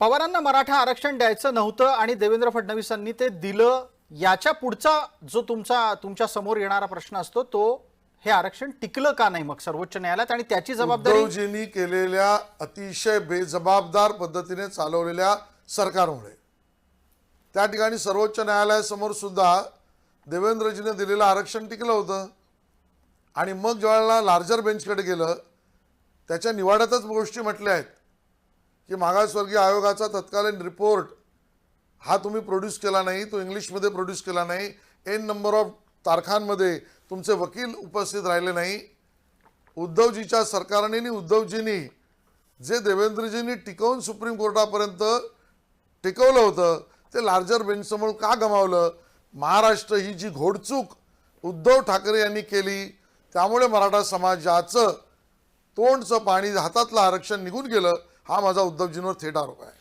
पवारांना मराठा आरक्षण द्यायचं नव्हतं आणि देवेंद्र फडणवीसांनी ते दिलं. याच्या पुढचा जो तुमचा तुमच्यासमोर येणारा प्रश्न असतो तो हे आरक्षण टिकलं का नाही मग सर्वोच्च न्यायालयात? आणि त्याची जबाबदारी केलेल्या अतिशय बेजबाबदार पद्धतीने चालवलेल्या सरकारमुळे. त्या ठिकाणी सर्वोच्च न्यायालयासमोर सुद्धा देवेंद्रजीने दिलेलं आरक्षण टिकलं होतं. आणि मग ज्यावेळेला लार्जर बेंचकडे गेलं त्याच्या निवाड्यातच गोष्टी म्हटल्या आहेत. की मागासवर्गीय आयोगाचा तत्कालीन रिपोर्ट हा तुम्ही प्रोड्यूस केला नाही तो इंग्लिशमध्ये प्रोड्यूस केला नाही. एन नंबर ऑफ तारखांमध्ये तुमचे वकील उपस्थित राहिले नाही. उद्धवजीच्या सरकारने आणि उद्धवजींनी जे देवेंद्रजींनी टिकवून सुप्रीम कोर्टापर्यंत टिकवलं होतं ते लार्जर बेंचसमोर का गमावलं? महाराष्ट्र ही जी घोडचूक उद्धव ठाकरे यांनी केली त्यामुळे मराठा समाजाचं तोंडचं पाणी हातातलं आरक्षण निघून गेलं. हा माझा उद्धवजींवर थेट आरोप आहे.